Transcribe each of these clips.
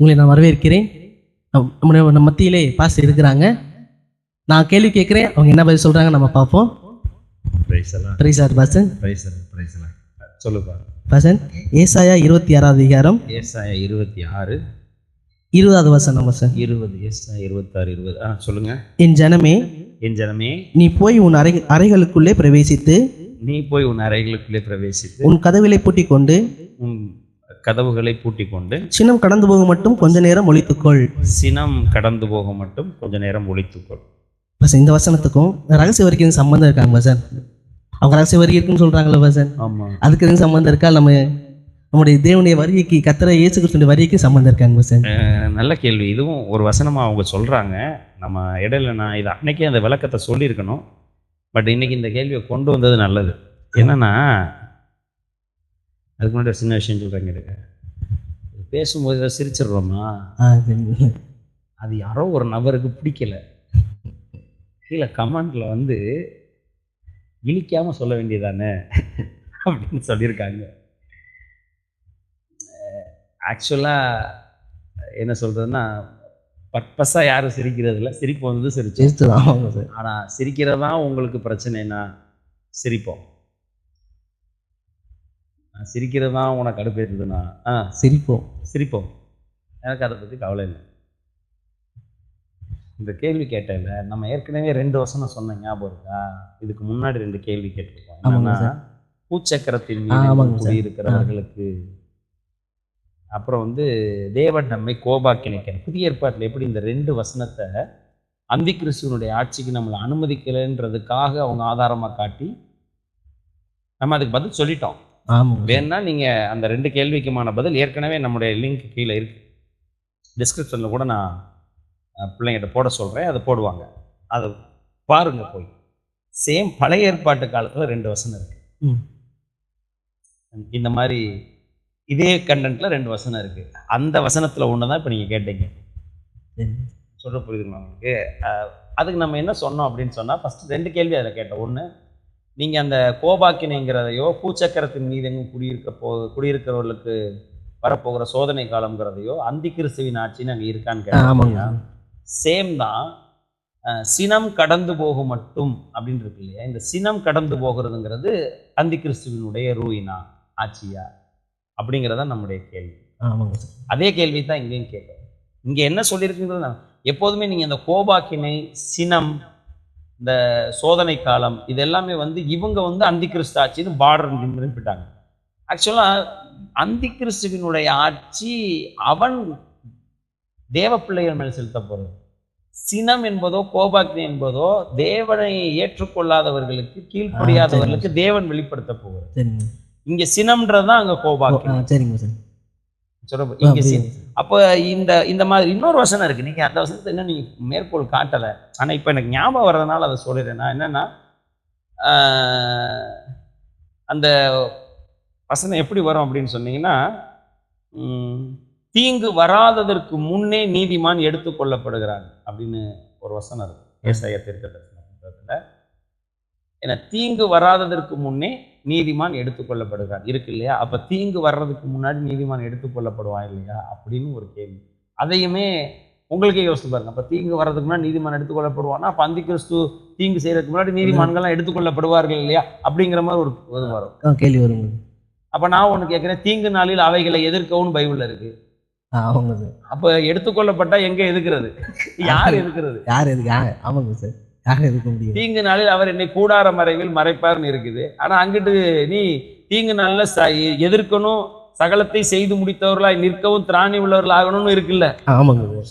உங்களை நான் வரவேற்கிறேன். நம்ம மத்தியிலே பாஸ் இருக்கிறாங்க. நான் கேள்வி கேட்குறேன். அவங்க என்ன பதில் சொல்கிறாங்க நம்ம பார்ப்போம். பிரைஸ் ஆர் பாசன் சொல்லுப்பா பாசன் ஏசாயா இருபத்தி ஆறாவது அதிகாரம். ஏசாயா இருபத்தி ஆறு. இருபதாவது வசனம் பாசன் இருபது ஏசாயா இருபத்தாறு இருபது. ஆ சொல்லுங்க. என் ஜனமே என் ஜனமே நீ போய் உன் அறை அறைகளுக்குள்ளே பிரவேசித்து நீ போய் உன் அறைகளுக்குள்ளே பிரவேசித்து உன் கதவிலை பூட்டிக் கொண்டு கதவுகளை பூட்டிக் கொண்டு சின்னம் கடந்து போகும் மட்டும் கொஞ்ச நேரம் ஒழித்துக்கொள். சினம் கடந்து போக மட்டும் கொஞ்ச நேரம் ஒழித்துக்கொள். பாசன் இந்த வசனத்துக்கும் ரகசிய வரிக்கும் சம்மந்தம் இருக்காங்க பாசன் அவங்க ரகசிய வரி இருக்குன்னு சொல்றாங்களே பாசன் ஆமா. அதுக்கு எதுவும் சம்மந்தம் இருக்கா? நம்ம நம்முடைய தேவனுடைய வரிக்கு கத்திர இயேசு கிறிஸ்துடைய வரிக்கு சம்மந்தம் இருக்காங்க அஹ், நல்ல கேள்வி. இதுவும் ஒரு வசனமா அவங்க சொல்றாங்க. நம்ம இடையில நான் இது அன்னைக்கே அந்த விளக்கத்தை சொல்லியிருக்கணும். பட் இன்னைக்கு இந்த கேள்வியை கொண்டு வந்தது நல்லது. என்னன்னா அதுக்கு முன்னாடி ஒரு சின்ன விஷயம் சொல்றேங்க இருக்க பேசும்போது ஏதோ சிரிச்சிடுறோமா? அது யாரோ ஒரு நபருக்கு பிடிக்கல. கீழே கமெண்ட்ல வந்து இழிக்காம சொல்ல வேண்டியதானே அப்படின்னு சொல்லியிருக்காங்க. ஆக்சுவலாக என்ன சொல்றதுன்னா பர்பஸாக யாரும் சிரிக்கிறது இல்லை சிரிப்பு வந்து சிரிச்சு ஆனால் சிரிக்கிறது தான் உங்களுக்கு பிரச்சனைனா சிரிப்போம். சிரிக்கிறது தான் உனக்கு அடுப்பேற்றுதுன்னா ஆ. சிரிப்போம். சிரிப்போம். எனக்கு அதை பற்றி கவலை இல்லை. இந்த கேள்வி கேட்டேன்ல நம்ம ஏற்கனவே ரெண்டு வசனம் சொன்ன ஞாபகம் இருக்கா? இதுக்கு முன்னாடி ரெண்டு கேள்வி கேட்டிருக்கோம். என்னன்னா. பூச்சக்கரத்தின் மீது சார். குடியிருக்கிறவர்களுக்கு அப்புறம் வந்து தேவன் நம்மை கோபாக்கினைக்க புதிய ஏற்பாட்டில் எப்படி இந்த ரெண்டு வசனத்தை அந்தி கிறிஸ்துவனுடைய ஆட்சிக்கு நம்மளை அனுமதிக்கலைன்றதுக்காக அவங்க ஆதாரமாக காட்டி நம்ம அதுக்கு பதில் சொல்லிட்டோம். வேணா நீங்க அந்த ரெண்டு கேள்விக்குமான பதில் ஏற்கனவே நம்முடைய லிங்க் கீழே இருக்கு. டிஸ்கிரிப்ஷனில் கூட நான் பிள்ளைங்கிட்ட போட சொல்கிறேன் அதை போடுவாங்க. அதை பாருங்க போய். சேம் பழைய ஏற்பாட்டு காலத்தில் ரெண்டு வசனம் இருக்கு. இந்த மாதிரி இதே கண்டென்ட்ல ரெண்டு வசனம் இருக்கு. அந்த வசனத்தில் ஒன்று தான் இப்போ நீங்கள் கேட்டீங்க. சொல்ற புரியுதுங்களா உங்களுக்கு? அதுக்கு நம்ம என்ன சொன்னோம் அப்படின்னு சொன்னால் ஃபஸ்ட்டு ரெண்டு கேள்வி அதில் கேட்டோம். ஒன்று நீங்கள் அந்த கோபாக்கினைங்கிறதையோ பூச்சக்கரத்தின் மீது எங்கும் குடியிருக்க போ குடியிருக்கிறவர்களுக்கு வரப்போகிற சோதனை காலம்ங்கிறதையோ அந்தி கிறிஸ்துவின் ஆட்சின்னு அங்கே இருக்கான்னு கேட்டீங்க சேம் தான். சினம் கடந்து போகும் மட்டும் அப்படின்னு இருக்கு இல்லையா? இந்த சினம் கடந்து போகிறதுங்கிறது அந்தி கிறிஸ்துவினுடைய ரூயினா ஆட்சியா? அப்படிங்கிறத நம்முடைய கேள்வி. ஆமாங்க. சார் அதே கேள்வி தான் இங்கேயும் கேட்குறோம். இங்கே என்ன சொல்லியிருக்குங்கிறது எப்போதுமே நீங்கள் இந்த கோபாக்கினை சினம் இந்த சோதனை காலம் இது எல்லாமே வந்து இவங்க வந்து அந்தி கிறிஸ்து ஆட்சின்னு பார்டர் குறிப்பிட்டாங்க ஆக்சுவலாக அந்தி கிறிஸ்துவினுடைய ஆட்சி அவன் தேவ பிள்ளைகள் மேல் செலுத்த போகிறது சினம் என்பதோ கோபாக்கினை என்பதோ தேவனை ஏற்றுக்கொள்ளாதவர்களுக்கு கீழ்ப்படியாதவர்களுக்கு தேவன் வெளிப்படுத்த போகிறது. சரிங்க. இங்க சினம்ன்றது தான் அங்க ஆ, சரிங்க சார். சொல்ல. அப்போ இந்த இந்த மாதிரி இன்னொரு வசனம் இருக்கு. நீங்க அந்த வசனத்தை இன்னும் நீங்க மேற்கோள் காட்டல. ஆனா இப்போ எனக்கு ஞாபகம் வர்றதுனால அதை சொல்லிடுறேன். நான் என்னன்னா அந்த வசனம் எப்படி வரும் அப்படின்னு சொன்னீங்கன்னா தீங்கு வராததற்கு முன்னே நீதிமான் எடுத்துக்கொள்ளப்படுகிறான் அப்படின்னு ஒரு வசனம் இருக்கு. ஏசாய தீர்க்கதரிசனத்துல ஏன்னா தீங்கு வராததற்கு முன்னே நீதிமான் எடுத்துக்கொள்ளப்படுகிறான் இருக்கு இல்லையா? அப்ப தீங்கு வர்றதுக்கு முன்னாடி நீதிமான் எடுத்துக்கொள்ளப்படுவான் இல்லையா? அப்படின்னு ஒரு கேள்வி. அதையுமே உங்களுக்கே யோசிச்சு பாருங்க. அப்ப தீங்கு வர்றதுக்கு முன்னாடி நீதிமான் எடுத்துக்கொள்ளப்படுவானா அப்ப அந்தி கிறிஸ்து தீங்கு செய்யறதுக்கு முன்னாடி நீதிமான்கள்லாம் எடுத்துக்கொள்ளப்படுவார்கள் இல்லையா? அப்படிங்கிற மாதிரி ஒரு இது வரும். கேள்வி வருங்க அப்ப நான் ஒண்ணு கேட்கிறேன். தீங்கு நாளில் அவைகளை எதிர்க்கவும் பைபிள்ல இருக்கு. அப்ப எடுத்துக்கொள்ளப்பட்டா எங்க எதுக்குறது? யார் எதுக்குறது? யார் எதுக்கு? ஆமாங்க சார். யார் எதுக்க முடியும் தீங்கு நாளில் அவர் என்னை கூடார மறைவில் மறைப்பார்னு இருக்குது. ஆனா அங்கிட்டு நீ தீங்கு நாளில் எதிர்க்கணும் சகலத்தை செய்து முடித்தவர்களாய் நிற்கவும் திராணி உள்ளவர்களாகணும்னு இருக்குல்ல? ஆமாங்க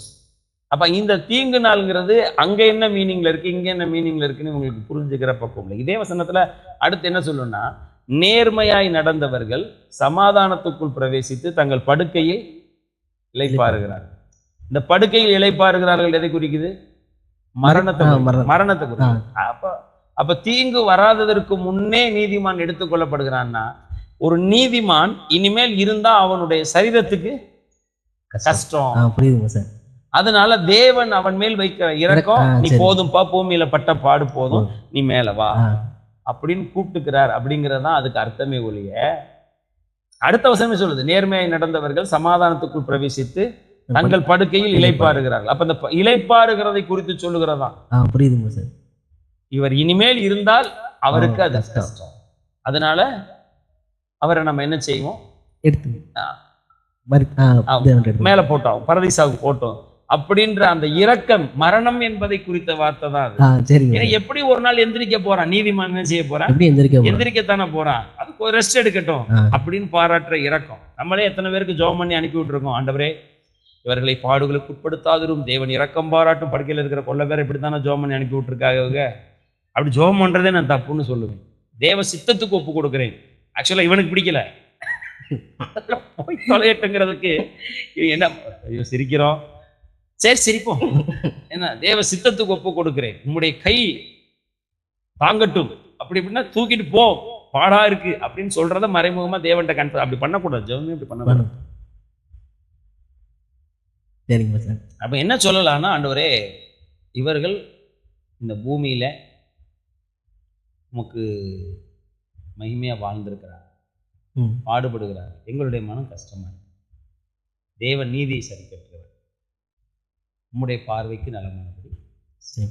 அப்ப இந்த தீங்கு நாள்ங்கிறது அங்க என்ன மீனிங்ல இருக்கு இங்க என்ன மீனிங்ல இருக்குன்னு உங்களுக்கு புரிஞ்சுக்கிற பக்கம் இல்லை. இதே வசனத்துல அடுத்து என்ன சொல்லுன்னா நேர்மையாய் நடந்தவர்கள் சமாதானத்துக்குள் பிரவேசித்து தங்கள் படுக்கையில் இளைப்பாறுகிறார்கள். இந்த படுக்கையில் இளைப்பாறுகிறார்கள் எதை குறிக்குது? மரணத்தை. மரணத்தை அப்ப அப்ப தீங்கு வராததற்கு முன்னே நீதிமான் எடுத்துக்கொள்ளப்படுகிறான்னா ஒரு நீதிமான் இனிமேல் இருந்தா அவனுடைய சரீரத்துக்கு கஷ்டம். புரியுதுங்க சார். அதனால தேவன் அவன் மேல் வைக்கிற இறக்கம் நீ. போதும்பா பூமியில பட்ட பாடு போதும் நீ மேல வா அப்படின்னு கூப்பிட்டுக்கிறார் அப்படிங்கிறது தான் அதுக்கு அர்த்தமே ஒழிய அடுத்த வசனமே சொல்லுது நேர்மையாய் நடந்தவர்கள் சமாதானத்துக்குள் பிரவேசித்து தங்கள் படுக்கையில் இளைப்பாறுகிறார்கள். அப்ப இந்த இளைப்பாறுகிறதை குறித்து சொல்லுகிறதா? புரியுதுங்க சார். இவர் இனிமேல் இருந்தால் அவருக்கு அது கஷ்டம். அதனால அவரை நம்ம என்ன செய்வோம்? எடுத்து. மேல போட்டோம் பரதீசாவுக்கு போட்டோம். அப்படின்ற அந்த இரக்கம் மரணம் என்பதை குறித்த வார்த்தை தான் ஏன்னா எப்படி ஒரு நாள் எந்திரிக்க போறான் நீதிமான் என்ன செய்ய போறான்? எந்திரிக்கத்தானே போறான் அதுக்கு ஒரு ரெஸ்ட் எடுக்கட்டும். அப்படின்னு பாராட்டுற இரக்கம். நம்மளே எத்தனை பேருக்கு ஜெபம் பண்ணி அனுப்பி விட்டுருக்கோம் ஆண்டவரே. இவர்களை பாடுகளுக்கு உட்படுத்தாதிரும். தேவன் இறக்கம் பாராட்டும் படுக்கையில் இருக்கிற கொள்ள பேர் இப்படி தானே ஜெபம் பண்ணி அனுப்பி விட்டுருக்காங்க இவங்க? அப்படி ஜோம் பண்றதே நான் தப்புன்னு சொல்லுவேன். தேவ சித்தத்துக்கு ஒப்பு கொடுக்குறேன். ஆக்சுவலா இவனுக்கு பிடிக்கல. போய் தொலையட்டுங்கிறதுக்கு இவன் என்ன ஐயோ சிரிக்கிறோம். சரி சிரிப்போம். என்ன தேவ சித்தத்துக்கு ஒப்பு கொடுக்குறேன். உங்களுடைய கை தாங்கட்டும். அப்படி இப்படின்னா தூக்கிட்டு போ. பாடா இருக்கு. அப்படின்னு சொல்றத மறைமுகமா தேவன்ட்ட கன்ஃபர் அப்படி பண்ணக்கூடாது. ஜெவமே இப்படி பண்ணக்கூடாது. சரிங்க சார். அப்ப என்ன சொல்லலாம்னா ஆண்டவரே இவர்கள் இந்த பூமியில உமக்கு மகிமையா வாழ்ந்திருக்கிறார். பாடுபடுகிறார். எங்களுடைய மனம் கஷ்டமா இருக்கு. தேவன் நீதியை சரி கட்டுகிறவர் உம்முடைய பார்வைக்கு நலமானபடி. சரி.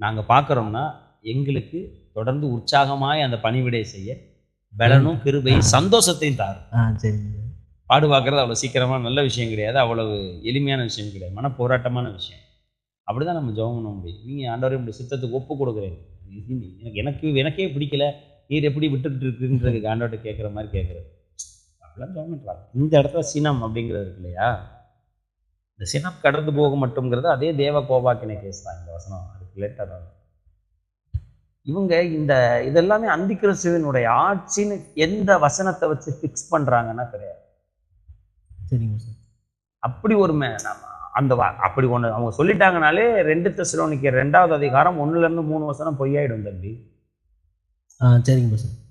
நாங்க பார்க்குறோம்னா எங்களுக்கு தொடர்ந்து உற்சாகமாய் அந்த பணிவிடை செய்ய பலனும் கிருபையும் சந்தோஷத்தையும் தாரும். ஆ சரிங்க. சார் பாடு பார்க்கறது அவ்வளோ சீக்கிரமா நல்ல விஷயம் கிடையாது. அவ்வளவு எளிமையான விஷயம் கிடையாது. மன போராட்டமான விஷயம். அப்படிதான் நம்ம ஜெபம் பண்ண முடியும் நீங்கள் ஆண்டவரே உங்களுடைய சித்தத்துக்கு ஒப்பு கொடுக்குறேன். எனக்கு எனக்கு எனக்கே பிடிக்கல. நீர் எப்படி விட்டுட்டு இருக்குன்றது ஆண்டவர்கிட்ட கேட்குற மாதிரி கேட்குறது அப்படிலாம் ஜெபம் பண்ணுறாங்க இந்த இடத்துல சினம் அப்படிங்கிறது இருக்கு இல்லையா? இந்த சினம் கடந்து போக மட்டும்ங்கிறது அதே தேவ கோபாக்கினை கேஸ் தான். இந்த வசனம். அதுக்கு லேட்டாக தான். இவங்க இந்த இதெல்லாமே அந்தி ஆட்சின்னு எந்த வசனத்தை வச்சு ஃபிக்ஸ் பண்ணுறாங்கன்னா கிடையாது சரிங்க சார். அப்படி ஒரு மே- அந்த அப்படி ஒன்று அவங்க சொல்லிட்டாங்கனாலே ரெண்டு தெசலோனிக்க ரெண்டாவது அதிகாரம் ஒண்ணுல இருந்து மூணு வசனம் பொய்யாயிடும் தம்பி. ஆ சரிங்க சார்.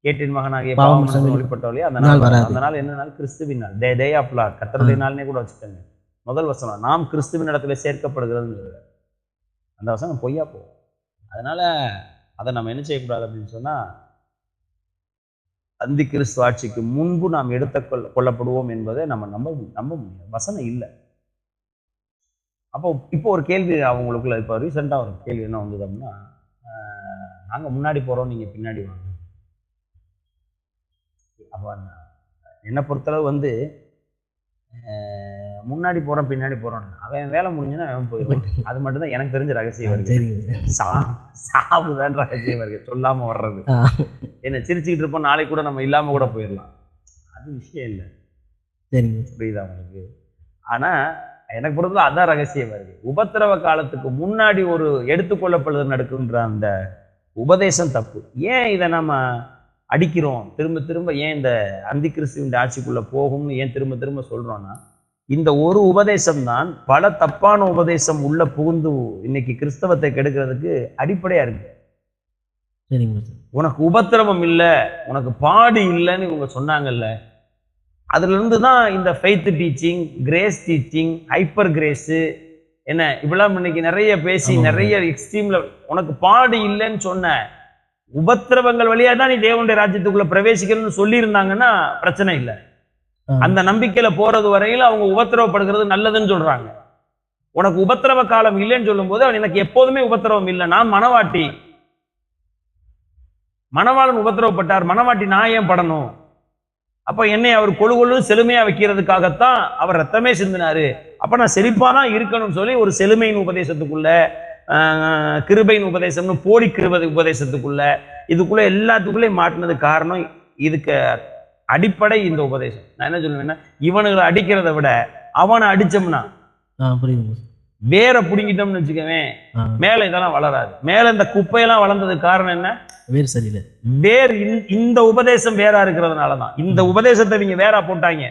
கேட்டின் மகனாகிய பாவம் வெளிப்பட்டவளே அந்த நாள். அந்த நாள் என்ன நாள்? கிறிஸ்துவின் நாள். Day day of lord. கத்தருடைய நாள்னே கூட வச்சுக்கோங்க. முதல் வசனம் நாம் கிறிஸ்துவின் இடத்துல சேர்க்கப்படுகிறதுன்னு. அந்த வசனம் பொய்யா போகும். அதனால அதை நம்ம என்ன செய்யக்கூடாது அப்படின்னு சொன்னா அந்தி கிறிஸ்து ஆட்சிக்கு முன்பு நாம் எடுத்த கொள்ள கொள்ளப்படுவோம் என்பதை நம்ம நம்ப நம்ப முடியாது. வசனம் இல்லை. அப்போ இப்போ ஒரு கேள்வி அவங்களுக்குள்ள இப்போ ரீசெண்டாக ஒரு கேள்வி என்ன வந்தது அப்படின்னா நாங்க முன்னாடி போறோம் நீங்க பின்னாடி வாங்க. அப்போ என்னை பொறுத்தளவு வந்து முன்னாடி போறோம் பின்னாடி போறோம் அவன் வேலை முடிஞ்சுன்னா அவன் போயிடுவான். அது மட்டும்தான் எனக்கு தெரிஞ்ச ரகசியம் சார் சா சாவுதான் ரகசியம் இருக்கு. சொல்லாம வர்றது. என்ன சிரிச்சுக்கிட்டு இருப்போம் நாளைக்கு கூட நம்ம இல்லாம கூட போயிடலாம். அது விஷயம் இல்லை. சரிங்க சார். புரியுதா உங்களுக்கு? ஆனா எனக்கு பொறுத்தவரை அதான் ரகசியம் இருக்கு. உபத்திரவ காலத்துக்கு முன்னாடி ஒரு எடுத்துக்கொள்ளப்படுதல் நடக்குன்ற அந்த உபதேசம் தப்பு. ஏன் இதை நம்ம அடிக்கிறோம்? திரும்ப திரும்ப ஏன் இந்த அந்தி கிறிஸ்துவின் ஆட்சிக்குள்ள போகும்னு ஏன் திரும்ப திரும்ப சொல்றோம்னா இந்த ஒரு உபதேசம் தான் பல தப்பான உபதேசம் உள்ள புகுந்து இன்னைக்கு கிறிஸ்தவத்தை கெடுக்கிறதுக்கு அடிப்படையா இருக்கு சரிங்க சார் உனக்கு உபத்திரவம் இல்லை உனக்கு பாடு இல்லைன்னு இவங்க சொன்னாங்கல்ல அதுல இருந்து தான் இந்த faith teaching grace teaching hyper grace என்ன இப்படிலாம் இன்னைக்கு நிறைய பேசி. நிறைய எக்ஸ்ட்ரீம்ல உனக்கு பாடு இல்லைன்னு சொன்ன உபத்திரவங்கள் வழியா தான் நீ தேவனுடைய ராஜ்யத்துக்குள்ள பிரவேசிக்கணும்னு சொல்லியிருந்தாங்கன்னா பிரச்சனை இல்லை. அந்த நம்பிக்கையில போறது வரையில அவங்க உபத்திரவப்படுகிறது நல்லதுன்னு சொல்றாங்க. உனக்கு உபத்திரவ காலம் இல்லைன்னு சொல்லும் போது அவன் எனக்கு எப்போதுமே உபத்திரவம் இல்லை. நான் மனவாட்டி. மணவாளன் உபத்திரவப்பட்டார். மணவாட்டி நான் ஏன் படணும்? அப்ப என்னை அவர் கொழு கொழு செழுமையா வைக்கிறதுக்காகத்தான் அவர் ரத்தமே சிந்தினாரு. அப்ப நான் செழிப்பா தான் இருக்கணும்னு சொல்லி ஒரு செழுமையின் உபதேசத்துக்குள்ள ஆஹ், கிருபையின் உபதேசம்னு போடி கிருபை உபதேசத்துக்குள்ள இதுக்குள்ள எல்லாத்துக்குள்ளேயும் மாட்டினது காரணம் இதுக்கு அடிப்படை இந்த உபதேசம். நான் என்ன சொல்லுவேன்னா இவனுங்களை அடிக்கிறதை விட அவனை அடிச்சோம்னா வேற பிடுங்கிட்டோம்னு வச்சுக்கவேன் மேல இதெல்லாம் வளராது. மேல இந்த குப்பையெல்லாம் வளர்ந்ததுக்கு காரணம் என்ன? வேறு சரியில்லை. வேர் இந்த- உபதேசம் வேறா இருக்கிறதுனால தான். இந்த உபதேசத்தை நீங்க வேறா போட்டாங்க.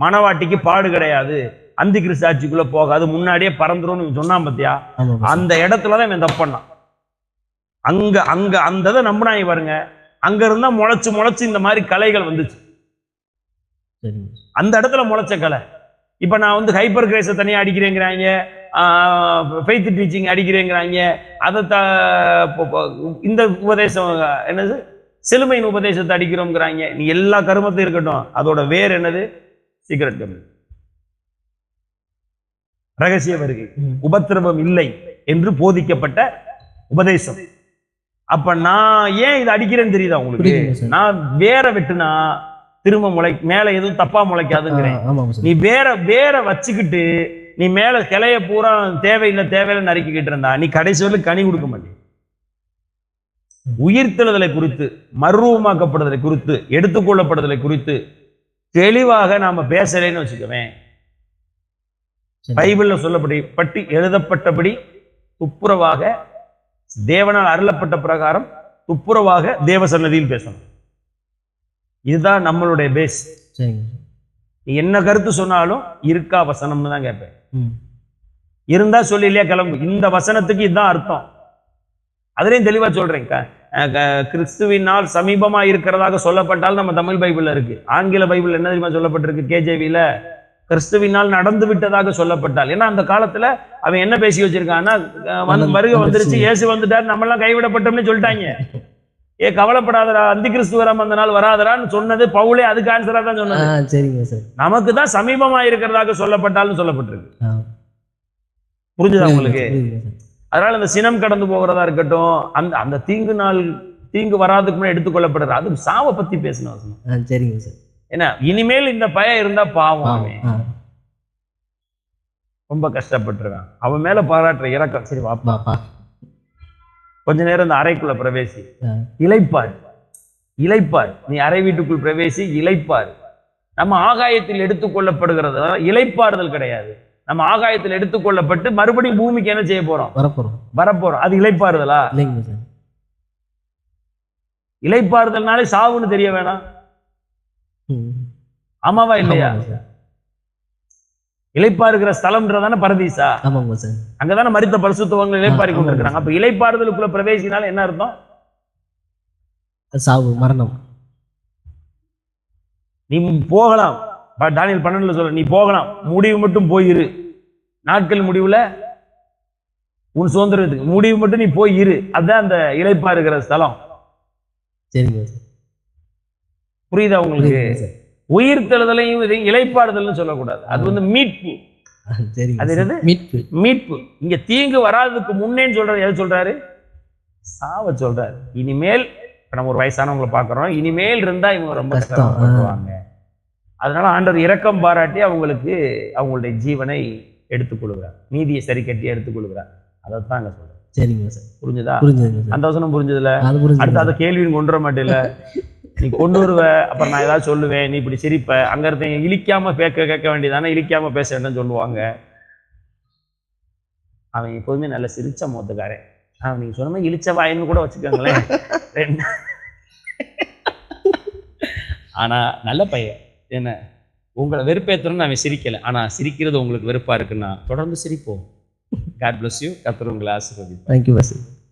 மணவாட்டிக்கு பாடு கிடையாது. அந்தி கிறிஸ்தாட்சிக்குள்ள போகாது. முன்னாடியே பறந்துரும்னு இவன் சொன்னான் பாத்தியா? அந்த இடத்துல தான் இவன் தப்பு பண்ணான். அங்க அங்க அந்த இதை நம்பினாங்க பாருங்க. அங்க இருந்தா முளைச்சு முளைச்சு இந்த மாதிரி கலைகள் வந்துச்சு. அந்த இடத்துல முளைச்ச கலை. இப்ப நான் வந்து ஹைப்பர் கிரேஸை தனியா அடிக்கிறேங்கிறாங்க. Faith teaching அடிக்கிறேங்கிறாங்க. அதை த இந்த உபதேசம் என்னது? சிலுமையின் உபதேசத்தை அடிக்கிறோங்கிறாங்க. நீ எல்லா கருமத்தையும் இருக்கட்டும். அதோட வேர் என்னது? சீக்கிரட் கம்பெனி ரகசிய வருகை. உபத்திரவம் இல்லை என்று போதிக்கப்பட்ட உபதேசம். அப்ப நான் ஏன் இதை அடிக்கிறேன்னு தெரியுதா உங்களுக்கு? நான் வேற வெட்டுனா திரும்ப முளை மேல எதுவும் தப்பா முளைக்காதுங்கிறேன். நீ வேற வேற வச்சுக்கிட்டு நீ மேல கிளைய பூரா தேவையில்லை தேவையில்லை நறுக்கிக்கிட்டு இருந்தா நீ கடைசி கனி கொடுக்க மாட்டேன். உயிர்த்தெழுதலை குறித்து மறுரூபமாக்கப்படுதலை குறித்து எடுத்துக்கொள்ளப்படுதலை குறித்து தெளிவாக நாம பேசலைன்னு வச்சுக்கவேன். பைபிள்ல சொல்லப்படி பட்டி எழுதப்பட்டபடி துப்புரவாக தேவனால் அருளப்பட்ட பிரகாரம் துப்புரவாக தேவ சன்னதியில் பேசணும். இதுதான் நம்மளுடைய பேஸ் என்ன கருத்து சொன்னாலும் இருக்கா வசனம்னு தான் கேட்பேன். இருந்தா சொல்லி இல்லையா கிளம்பு. இந்த வசனத்துக்கு இதுதான் அர்த்தம். அதுலயும் தெளிவா சொல்றேன். கிறிஸ்துவினால் சமீபமா இருக்கிறதாக சொல்லப்பட்டால் நம்ம தமிழ் பைபிள்ல இருக்கு. ஆங்கில பைபிள் என்ன தெரியுமா சொல்லப்பட்டிருக்கு? கேஜேவில கிறிஸ்துவினால் நடந்து விட்டதாக சொல்லப்பட்டால். ஏன்னா அந்த காலத்துல அவன் என்ன பேசி வச்சிருக்கான்னா வந்து வருகை வந்துருச்சு. இயேசு வந்துட்டார். நம்ம எல்லாம் கைவிடப்பட்டோம்னு சொல்லிட்டாங்க. ஏ கவலைப்படாதடா அந்த கிறிஸ்து வராம அந்த நாள் வராதடான்னு சொன்னது பவுலே அதுக்கு ஆன்சரா தான் சொன்னது. சரிங்க சார். நமக்கு தான் சமீபமா இருக்கிறதாக சொல்லப்பட்டாலும் சொல்லப்பட்டிருக்கு. புரிஞ்சுதா உங்களுக்கு? அதனால இந்த சினம் கடந்து போகிறதா இருக்கட்டும் அந்த அந்த தீங்கு நாள் தீங்கு வராதுக்கு முன்னாடி எடுத்துக்கொள்ளப்படுறது அது சாவை பத்தி பேசணும் வசனம். சரிங்க சார். ஏன்னா இனிமேல் இந்த பயம் இருந்தா பாவம் ரொம்ப கஷ்டப்பட்டுருக்கான். அவன் மேல பாராட்டுற இறக்கம். சரி வாப்பா. கொஞ்ச நேரம் இந்த அறைக்குள்ள பிரவேசி. ஆ. இளைப்பார். இளைப்பார். நீ அறை வீட்டுக்குள் பிரவேசி இளைப்பார். நம்ம ஆகாயத்தில் எடுத்துக்கொள்ளப்படுகிறது அதாவது இளைப்பாறுதல் கிடையாது. நம்ம ஆகாயத்தில் எடுத்துக்கொள்ளப்பட்டு மறுபடியும் பூமிக்கு என்ன செய்ய போறோம்? வரப்போறோம். வரப்போறோம். அது சார். இளைப்பாறுதல்னாலே சாவுன்னு தெரிய வேணாம். ஆமாவா இல்லையா? இளைப்பாறுகிற ஸ்தலம்ன்றதான பரதீசா? ஆமாங்க சார். அங்கதானே மரித்த பரிசுத்தவங்க இளைப்பாரி ஆ, கொண்டிருக்கிறாங்க அப்ப இளைப்பாறுதலுக்குள்ள பிரவேசினால என்ன அர்த்தம்? சாவு மரணம். நீ போகலாம். தானியேல் பன்னெண்டுல சொல்ல நீ போகலாம். முடிவு மட்டும் போயிரு. நாட்கள் முடிவுல உன் சுதந்திரத்துக்கு. முடிவு மட்டும் நீ போய் இரு அதுதான் அந்த இளைப்பாறுகிற ஸ்தலம். சரிங்க சார். புரியுதா உங்களுக்கு? உயிர் தெழுதலையும் இது சொல்லக்கூடாது. அது வந்து மீட்பு. அது. என்னது? மீட்பு. மீட்பு. இங்க தீங்கு வராததுக்கு முன்னேன்னு சொல்றாரு எதை சொல்றாரு? சாவ சொல்றாரு. இனிமேல் இப்ப நம்ம ஒரு வயசானவங்களை பார்க்கறோம். இனிமேல் இருந்தா இவங்க ரொம்ப கஷ்டப்படுவாங்க அதனால ஆண்டவர் இரக்கம் பாராட்டி அவங்களுக்கு அவங்களுடைய ஜீவனை எடுத்துக்கொள்கிறார் நீதியை சரி கட்டி எடுத்துக்கொள்கிறார் அதைத்தான் அங்க சொல்றேன் சரிங்க சார். புரிஞ்சுதா? புரிஞ்சுதுங்க சார். அந்த வசனம் புரிஞ்சதுல? அது அடுத்து புரிஞ்சுது அதை கேள்வின்னு கொண்டு வர மாட்டேல நீ கொண்டு வருவ அப்புறம் நான் ஏதாவது சொல்லுவேன் நீ இப்படி சிரிப்ப. அங்க இருந்த இழிக்காம பேக்க கேட்க வேண்டியதானே இழிக்காம பேச வேண்டாம்னு சொல்லுவாங்க. அவன் எப்போதுமே நல்ல சிரிச்ச முகத்துக்காரன். அவன் நீங்க சொன்ன மாதிரி இழிச்ச வாயின்னு கூட வச்சுக்கோங்களேன். ஆனா நல்ல பையன். என்ன? உங்களை வெறுப்பேற்றணும்னு அவன் சிரிக்கல. ஆனா சிரிக்கிறது உங்களுக்கு வெறுப்பா இருக்குன்னா தொடர்ந்து சிரிப்போம். காட் பிளஸ் யூ கத்தர் ஆசீர்வதி ஆசீர்வதிப்பார். Thank you boss